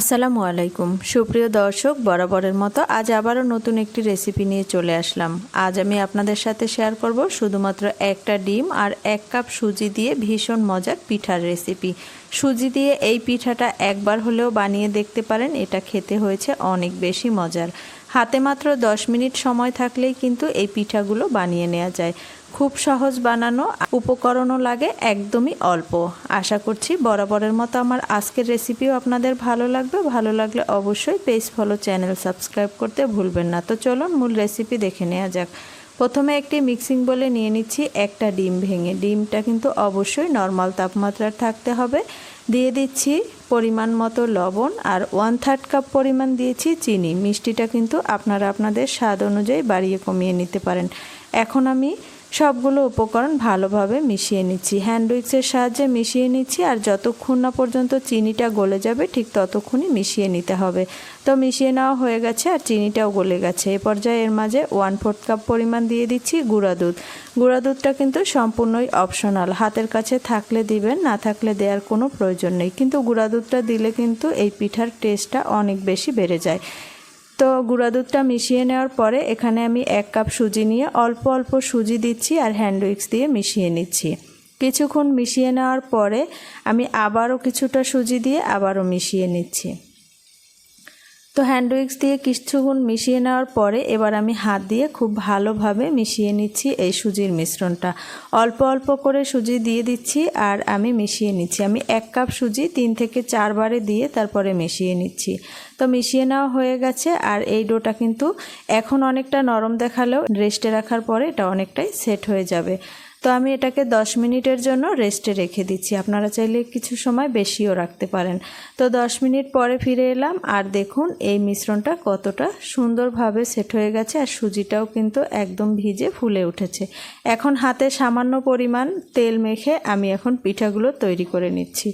আসসালামু আলাইকুম। সুপ্রিয় দর্শক, বরাবরের মতো আজ আবারও নতুন একটি রেসিপি নিয়ে চলে আসলাম। আজ আমি আপনাদের সাথে শেয়ার করব শুধুমাত্র একটা ডিম আর এক কাপ সুজি দিয়ে ভীষণ মজার পিঠার রেসিপি সুজি দিয়ে এই পিঠাটা একবার হলেও বানিয়ে দেখতে পারেন, এটা খেতে হয়েছে অনেক বেশি মজার। হাতে মাত্র 10 মিনিট সময় থাকলেই কিন্তু এই পিঠাগুলো বানিয়ে নেওয়া যায়। খুব সহজ বানানো, উপকরণও লাগে, একদমই অল্প। আশা করছি বরাবরের মতো আমার আজকের রেসিপিও আপনাদের ভালো লাগবে। ভালো লাগলে অবশ্যই পেজ ফলো চ্যানেল সাবস্ক্রাইব করতে ভুলবেন না। তো চলুন মূল রেসিপি দেখে নেওয়া যাক। প্রথমে একটি মিক্সিং বলে নিয়ে নিচ্ছি একটা ডিম ভেঙে। ডিমটা কিন্তু অবশ্যই নর্মাল তাপমাত্রার থাকতে হবে। দিয়ে দিচ্ছি পরিমাণ মতো লবণ আর ওয়ান থার্ড কাপ পরিমাণ দিয়েছি চিনি। মিষ্টিটা কিন্তু আপনারা আপনাদের স্বাদ অনুযায়ী বাড়িয়ে কমিয়ে নিতে পারেন। এখন আমি সবগুলো উপকরণ ভালোভাবে মিশিয়ে নিচ্ছি। হ্যান্ড উইক্সের সাহায্যে মিশিয়ে নিচ্ছি আর যতক্ষণ না পর্যন্ত চিনিটা গলে যাবে ঠিক ততক্ষণই মিশিয়ে নিতে হবে। তো মিশিয়ে নেওয়া হয়ে গেছে আর চিনিটাও গলে গেছে। এ পর্যায়ে এর মাঝে ওয়ান ফোর্থ কাপ পরিমাণ দিয়ে দিচ্ছি গুঁড়া দুধ। গুঁড়া দুধটা কিন্তু সম্পূর্ণই অপশনাল হাতের কাছে থাকলে দিবেন, না থাকলে দেওয়ার কোনো প্রয়োজন নেই। কিন্তু গুঁড়া দুধটা দিলে কিন্তু এই পিঠার টেস্টটা অনেক বেশি বেড়ে যায়। তো গুঁড়া দুধটা মিশিয়ে নেওয়ার পরে এখানে আমি এক কাপ সুজি নিয়ে অল্প অল্প সুজি দিচ্ছি আর হ্যান্ড উইক্স দিয়ে মিশিয়ে নিচ্ছি। কিছুক্ষণ মিশিয়ে নেওয়ার পরে আমি আবারও কিছুটা সুজি দিয়ে আবারও মিশিয়ে নিচ্ছি। তো হ্যান্ড উইক্স দিয়ে কিছুক্ষণ মিশিয়ে নেওয়ার পরে এবার আমি হাত দিয়ে খুব ভালোভাবে মিশিয়ে নিচ্ছি এই সুজির মিশ্রণটা। অল্প অল্প করে সুজি দিয়ে দিচ্ছি আর আমি মিশিয়ে নিচ্ছি। আমি এক কাপ সুজি তিন থেকে চারবারে দিয়ে তারপরে মিশিয়ে নিচ্ছি। তো মিশিয়ে নেওয়া হয়ে গেছে আর এই ডোটা কিন্তু এখন অনেকটা নরম দেখালেও রেস্টে রাখার পরে এটা অনেকটাই সেট হয়ে যাবে। তো আমি এটাকে 10 মিনিটের জন্য রেস্টে রেখে দিচ্ছি। আপনারা চাইলে কিছু সময় বেশিও রাখতে পারেন। তো 10 মিনিট পরে ফিরে এলাম আর দেখুন এই মিশ্রণটা কতটা সুন্দরভাবে সেট হয়ে গেছে আর সুজিটাও কিন্তু একদম ভিজে ফুলে উঠেছে। এখন হাতে সামান্য পরিমাণ তেল মেখে আমি এখন পিঠাগুলো তৈরি করে নিচ্ছি।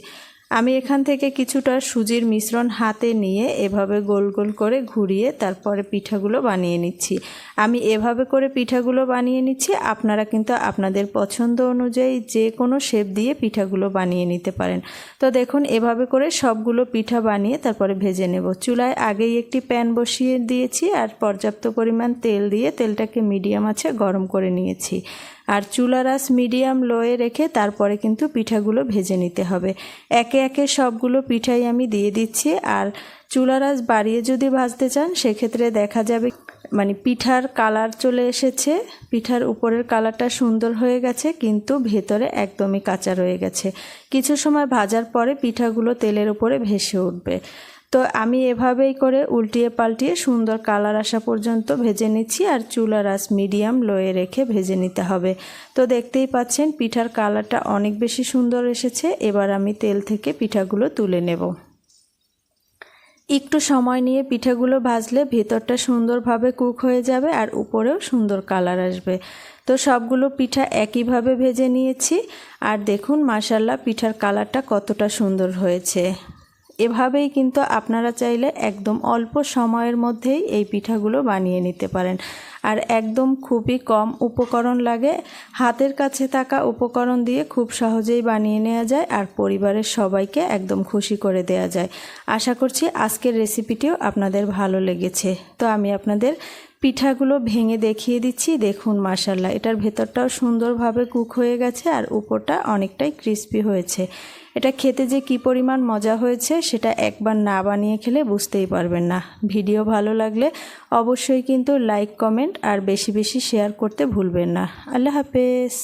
আমি এখান থেকে কিছুটা সুজির মিশ্রণ হাতে নিয়ে এভাবে গোল গোল করে ঘুরিয়ে তারপরে পিঠাগুলো বানিয়ে নিচ্ছি। আমি এভাবে করে পিঠাগুলো বানিয়ে নিচ্ছি, আপনারা কিন্তু আপনাদের পছন্দ অনুযায়ী যে কোনো শেপ দিয়ে পিঠাগুলো বানিয়ে নিতে পারেন। তো দেখুন, এভাবে করে সবগুলো পিঠা বানিয়ে তারপরে ভেজে নেব। চুলায় আগেই একটি প্যান বসিয়ে দিয়েছি আর পর্যাপ্ত পরিমাণ তেল দিয়ে তেলটাকে মিডিয়াম আছে গরম করে নিয়েছি। আর চুলা রাস মিডিয়াম লোয়ে রেখে তারপরে কিন্তু পিঠাগুলো ভেজে নিতে হবে। একে একে সবগুলো পিঠাই আমি দিয়ে দিচ্ছি। আর চুলা রাস বাড়িয়ে যদি ভাজতে চান, সেক্ষেত্রে দেখা যাবে মানে পিঠার কালার চলে এসেছে। পিঠার উপরের কালারটা সুন্দর হয়ে গেছে, কিন্তু ভেতরে একদমই কাঁচা রয়ে গেছে। কিছু সময় ভাজার পরে পিঠাগুলো তেলের উপরে ভেসে উঠবে। তো আমি এভাবেই করে উল্টিয়ে পাল্টিয়ে সুন্দর কালার আসা পর্যন্ত ভেজে নিচ্ছি আর চুলা রাস মিডিয়াম লোয়ে রেখে ভেজে নিতে হবে। তো দেখতেই পাচ্ছেন, পিঠার কালারটা অনেক বেশি সুন্দর এসেছে। এবার আমি তেল থেকে পিঠাগুলো তুলে নেব। একটু সময় নিয়ে পিঠেগুলো ভাজলে ভেতরটা সুন্দরভাবে কুক হয়ে যাবে আর উপরেও সুন্দর কালার আসবে। তো সবগুলো পিঠা একইভাবে ভেজে নিয়েছি। আর দেখুন মাসাল্লাহ পিঠার কালারটা কতটা সুন্দর হয়েছে। এভাবেই কিন্তু আপনারা চাইলে একদম অল্প সময়ের মধ্যেই এই পিঠাগুলো বানিয়ে নিতে পারেন। আর একদম খুবই কম উপকরণ লাগে। হাতের কাছে থাকা উপকরণ দিয়ে খুব সহজেই বানিয়ে নেওয়া যায় আর পরিবারের সবাইকে একদম খুশি করে দেওয়া যায়। আশা করছি আজকের রেসিপিটিও আপনাদের ভালো লেগেছে। তো আমি আপনাদের পিঠাগুলো ভেঙে দেখিয়ে দিচ্ছি। দেখুন মাসাল্লাহ এটার ভেতরটাও সুন্দরভাবে কুক হয়ে গেছে আর উপরটা অনেকটাই ক্রিস্পি হয়েছে। এটা খেতে যে কি পরিমাণ মজা হয়েছে, সেটা একবার না বানিয়ে খেলে বুঝতেই পারবেন না। ভিডিও ভালো লাগলে অবশ্যই কিন্তু লাইক, কমেন্ট আর বেশি বেশি শেয়ার করতে ভুলবেন না। আল্লাহ হাফেজ।